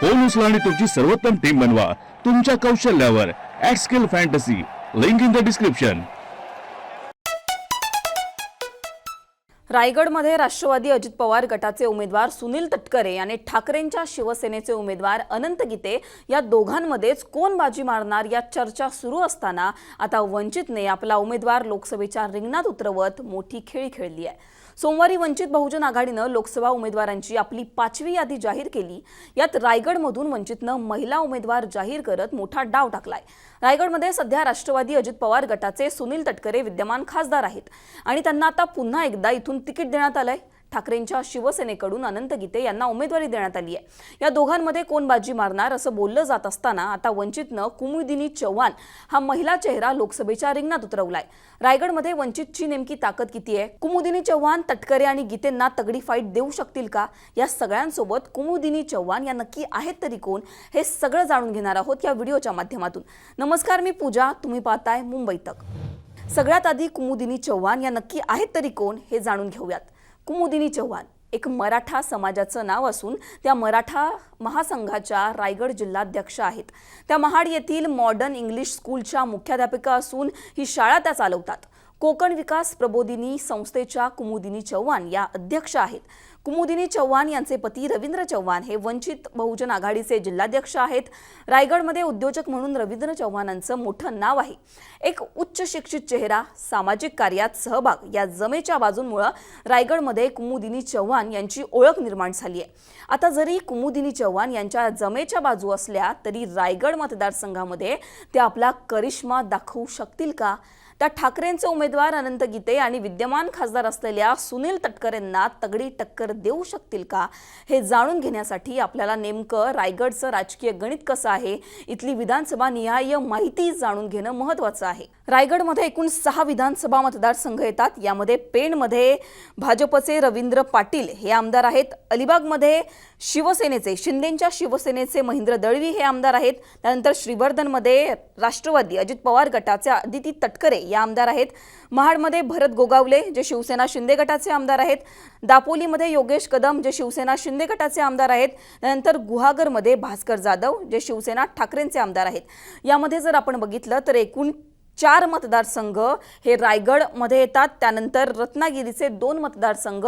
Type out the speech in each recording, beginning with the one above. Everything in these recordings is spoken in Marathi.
फोन उचला आणि तुमची सर्वोत्तम टीम बनवा. तुमच्या कौशल्यावर at skill fantasy link in the description रायगडमध्ये राष्ट्रवादी अजित पवार गटाचे उमेदवार सुनील तटकरे आणि ठाकरेंच्या शिवसेनेचे उमेदवार अनंत गीते या दोघांमध्येच कोण बाजी मारणार या चर्चा सुरू असताना आता वंचितने आपला उमेदवार लोकसभेच्या रिंगणात उतरवत मोठी खेळी खेळली आहे. सोमवारी वंचित बहुजन आघाडीनं लोकसभा उमेदवारांची आपली पाचवी यादी जाहीर केली. यात रायगडमधून वंचितनं महिला उमेदवार जाहीर करत मोठा डाव टाकलाय. रायगडमध्ये सध्या राष्ट्रवादी अजित पवार गटाचे सुनील तटकरे विद्यमान खासदार आहेत. आणि त्यांना आता पुन्हा एकदा इथून तिकीट देण्यात आलंय. ठाकरेंच्या शिवसेनेकडून अनंत गीते यांना उमेदवारी देण्यात आली आहे. या दोघांमध्ये कोण बाजी मारणार असं बोललं जात असताना आता वंचितनं कुमुदिनी चव्हाण हा महिला चेहरा लोकसभेच्या रिंगणात उतरवलाय. रायगडमध्ये वंचितची नेमकी ताकद किती आहे? कुमुदिनी चव्हाण तटकरे आणि गीतेंना तगडी फाईट देऊ शकतील का? या सगळ्यांसोबत कुमुदिनी चव्हाण या नक्की आहेत तरी कोण? हे सगळं जाणून घेणार आहोत या व्हिडिओच्या माध्यमातून. नमस्कार मी पूजा. तुम्ही पाहताय मुंबई तक. सगळ्यात आधी कुमुदिनी चव्हाण या नक्की आहेत तरी कोण हे जाणून घेऊयात. कुमुदिनी चव्हाण एक मराठा समाजाचं नाव असून त्या मराठा महासंघाच्या रायगड जिल्हाध्यक्ष आहेत. त्या महाड येथील मॉडर्न इंग्लिश स्कूलच्या मुख्याध्यापिका असून ही शाळा त्या चालवतात. कोकण विकास प्रबोधिनी संस्थेच्या कुमुदिनी चव्हाण या अध्यक्ष आहेत. कुमुदिनी चव्हाण यांचे पती रवींद्र चव्हाण हे वंचित बहुजन आघाडीचे जिल्हाध्यक्ष आहेत. रायगडमध्ये उद्योजक म्हणून रवींद्र चव्हाणांचं मोठं नाव आहे. एक उच्च शिक्षित चेहरा सामाजिक कार्यात सहभाग या जमेच्या बाजूंमुळं रायगडमध्ये कुमुदिनी चव्हाण यांची ओळख निर्माण झाली आहे. आता जरी कुमुदिनी चव्हाण यांच्या जमेच्या बाजू असल्या तरी रायगड मतदारसंघामध्ये ते आपला करिश्मा दाखवू शकतील का? त्या ठाकरेंचे उमेदवार अनंत गीते आणि विद्यमान खासदार असलेल्या सुनील तटकरेंना तगडी टक्कर देऊ शकतील का? हे जाणून घेण्यासाठी आपल्याला नेमकं रायगडचं राजकीय गणित कसं आहे? इथली विधानसभा निहाय माहिती जाणून घेणं महत्त्वाचं आहे. रायगडमध्ये एकूण सहा विधानसभा मतदारसंघ येतात. यामध्ये पेणमध्ये भाजपचे रवींद्र पाटील हे आमदार आहेत. अलिबागमध्ये शिवसेनेचे शिंदेच्या शिवसेनेचे महेंद्र दळवी हे आमदार आहेत. त्यानंतर श्रीवर्धनमध्ये राष्ट्रवादी अजित पवार गटाचे आदिती तटकरे या आमदार आहेत. महाडमध्ये भरत गोगावले जे शिवसेना शिंदे गटाचे आमदार आहेत. दापोलीमध्ये योगेश कदम जे शिवसेना शिंदे गटाचे आमदार आहेत. त्यानंतर गुहागरमध्ये भास्कर जाधव जे शिवसेना ठाकरेंचे आमदार आहेत. यामध्ये जर आपण बघितलं तर एकूण चार मतदारसंघ हे रायगडमध्ये येतात. त्यानंतर रत्नागिरीचे दोन मतदारसंघ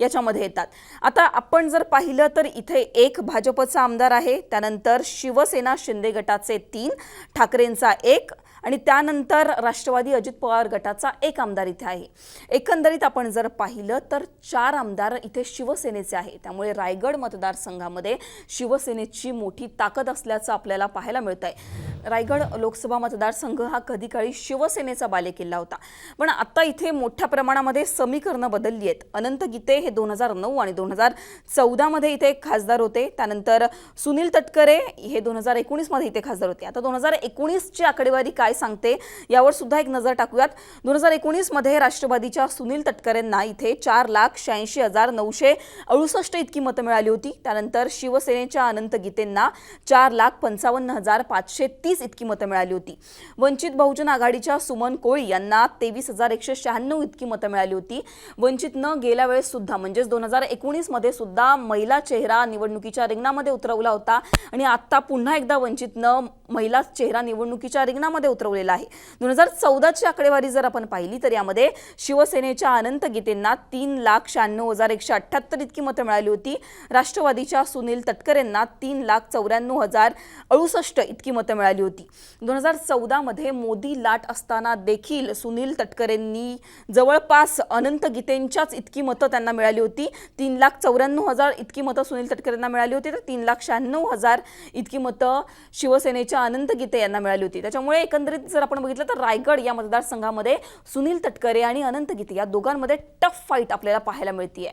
याच्यामध्ये येतात. आता आपण जर पाहिलं तर इथे एक भाजपचा आमदार आहे. त्यानंतर शिवसेना शिंदे गटाचे तीन ठाकरेंचा एक आणि त्यानंतर राष्ट्रवादी अजित पवार गटाचा एक आमदार इथे आहे. एकंदरीत आपण जर पाहिलं तर चार आमदार इथे शिवसेनेचे आहे. त्यामुळे रायगड मतदारसंघामध्ये शिवसेनेची मोठी ताकद असल्याचं आपल्याला पाहायला मिळत आहे रायगड लोकसभा मतदारसंघ हा कधी काळी शिवसेनेचा बालेकिल्ला होता. पण आता इथे मोठ्या प्रमाणामध्ये समीकरणं बदलली आहेत. अनंत गीते हे दोन हजार नऊ आणि दोन हजार चौदामध्ये इथे खासदार होते. त्यानंतर सुनील तटकरे हे दोन हजार एकोणीसमध्ये इथे खासदार होते. आता दोन हजार एकोणीसची आकडेवारी काय सांगते यावर सुद्धा एक नजर टाकूयात. दोन हजार एकोणीसमध्ये राष्ट्रवादीच्या सुनील तटकरेंना इथे चार लाख शहाऐंशी हजार नऊशे अडुसष्ट इतकी मतं मिळाली होती. त्यानंतर शिवसेनेच्या अनंत गीतेंना चार लाख पंचावन्न हजार पाचशे तीस इतकी मतं मिळाली होती. वंचित बहुजन आघाडीच्या सुमन कोळी यांना तेवीस हजार एकशे शहाण्णव इतकी मतं मिळाली होती. वंचितनं गेल्या वेळेस सुद्धा म्हणजेच दोन हजार एकोणीसमध्ये सुद्धा महिला चेहरा निवडणुकीच्या रिंगणामध्ये उतरवला होता आणि आता पुन्हा एकदा वंचितनं महिला चेहरा निवडणुकीच्या रिंगणामध्ये उतरवलेला आहे. दोन हजार चौदाची आकडेवारी जर आपण पाहिली तर यामध्ये शिवसेनेच्या अनंत गीतेंना तीन लाख शहाण्णव हजार एकशे अठ्ठ्याहत्तर इतकी मतं मिळाली होती. राष्ट्रवादीच्या सुनील तटकरेंना तीन लाख चौऱ्याण्णव हजार अडुसष्ट इतकी मतं मिळाली होती. दोन हजार चौदामध्ये मोदी लाट असताना देखील सुनील तटकरेंनी जवळपास अनंत गीतेंच्याच इतकी मतं त्यांना मिळाली होती. तीन लाख चौऱ्याण्णव हजार इतकी मतं सुनील तटकरेंना मिळाली होती. तर तीन लाख शहाण्णव हजार इतकी मतं शिवसेनेच्या अनंत गीते यांना मिळाली होती. त्याच्यामुळे एकंदरीत जर आपण बघितलं तर रायगड या मतदारसंघामध्ये सुनील तटकरे आणि अनंत गीते या दोघांमध्ये टफ फाईट आपल्याला पाहायला मिळते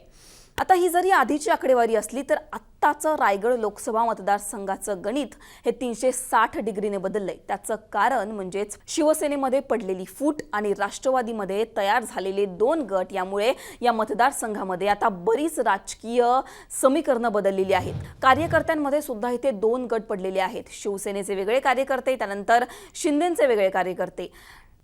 आता ही जरी आधीची आकडेवारी असली तर आत्ताचं रायगड लोकसभा मतदारसंघाचं गणित हे तीनशे साठ डिग्रीने बदललंय. त्याचं कारण म्हणजेच शिवसेनेमध्ये पडलेली फूट आणि राष्ट्रवादीमध्ये तयार झालेले दोन गट यामुळे या मतदारसंघामध्ये आता बरीच राजकीय समीकरणं बदललेली आहेत. कार्यकर्त्यांमध्ये सुद्धा इथे दोन गट पडलेले आहेत. शिवसेनेचे वेगळे कार्यकर्ते त्यानंतर शिंदेचे वेगळे कार्यकर्ते.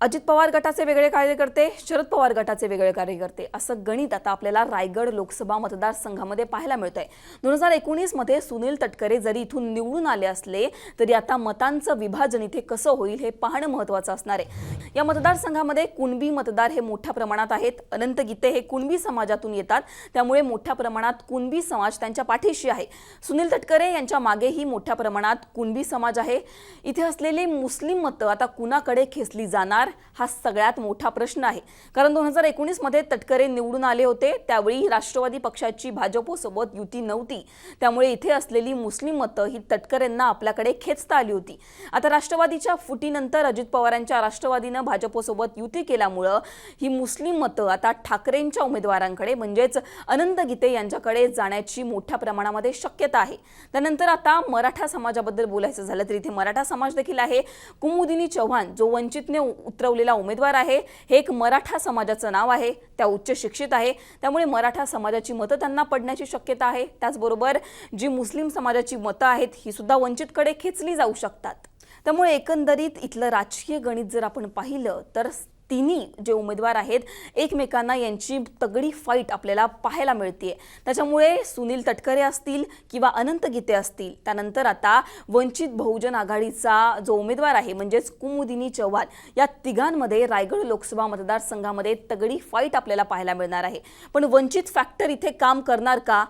अजित पवार गटाचे वेगळे कार्यकर्ते शरद पवार गटाचे वेगळे कार्यकर्ते. असं गणित आता आपल्याला रायगड लोकसभा मतदारसंघामध्ये पाहायला मिळत आहे दोन हजार एकोणीसमध्ये सुनील तटकरे जरी इथून निवडून आले असले तरी आता मतांचं विभाजन इथे कसं होईल हे पाहणं महत्त्वाचं असणार आहे. या मतदारसंघामध्ये कुणबी मतदार हे मोठ्या प्रमाणात आहेत. अनंत गीते हे कुणबी समाजातून येतात. त्यामुळे मोठ्या प्रमाणात कुणबी समाज त्यांच्या पाठीशी आहे. सुनील तटकरे यांच्या मागेही मोठ्या प्रमाणात कुणबी समाज आहे. इथे असलेली मुस्लिम मतं आता कुणाकडे खेचली जाणार? हा सगळ्यात मोठा प्रश्न आहे. कारण दोन हजार एकोणीसमध्ये तटकरे निवडून आले होते त्यावेळी राष्ट्रवादी पक्षाची भाजपसोबत युती नव्हती. त्यामुळे इथे असलेली मुस्लिम मतं ही तटकरेंना आपल्याकडे खेचता आली होती. आता राष्ट्रवादीच्या फुटीनंतर अजित पवारांच्या राष्ट्रवादीनं भाजपसोबत युती केल्यामुळं ही मुस्लिम मतं आता ठाकरेंच्या उमेदवारांकडे म्हणजेच अनंत गीते यांच्याकडे जाण्याची मोठ्या प्रमाणामध्ये शक्यता आहे. त्यानंतर आता मराठा समाजाबद्दल बोलायचं झालं तर इथे मराठा समाज देखील आहे. कुमुदिनी चव्हाण जो वंचितने उतरवलेला उमेदवार आहे. हे एक मराठा समाजाचं नाव आहे. त्या उच्च शिक्षित आहे. त्यामुळे मराठा समाजाची मतं त्यांना पडण्याची शक्यता आहे. त्याचबरोबर जी मुस्लिम समाजाची मतं आहेत ही सुद्धा वंचितकडे खेचली जाऊ शकतात. त्यामुळे एकंदरीत इथलं राजकीय गणित जर आपण पाहिलं तर तिन्ही जे उमेदवार आहेत एकमेकांना यांची तगडी फाईट आपल्याला पाहायला मिळते त्याच्यामुळे सुनील तटकरे असतील किंवा अनंत गीते असतील त्यानंतर आता वंचित बहुजन आघाडीचा जो उमेदवार आहे म्हणजेच कुमुदिनी चव्हाण या तिघांमध्ये रायगड लोकसभा मतदारसंघामध्ये तगडी फाईट आपल्याला पाहायला मिळणार आहे. पण वंचित फॅक्टर इथे काम करणार का?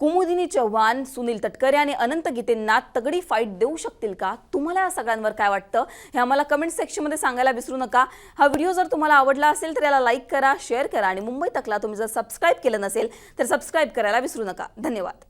कुमुदिनी चव्हाण सुनील तटकरे आणि अनंत गीतेंना तगडी फाईट देऊ शकतील का? तुम्हाला या सगळ्यांवर काय वाटतं? हे आम्हाला कमेंट सेक्शनमध्ये सांगायला विसरू नका. हा व्हिडिओ जर तुम्हाला आवडला असेल तर याला लाईक करा शेअर करा आणि मुंबई तकला तुम्ही जर सबस्क्राईब केलं नसेल तर सबस्क्राईब करायला विसरू नका. धन्यवाद.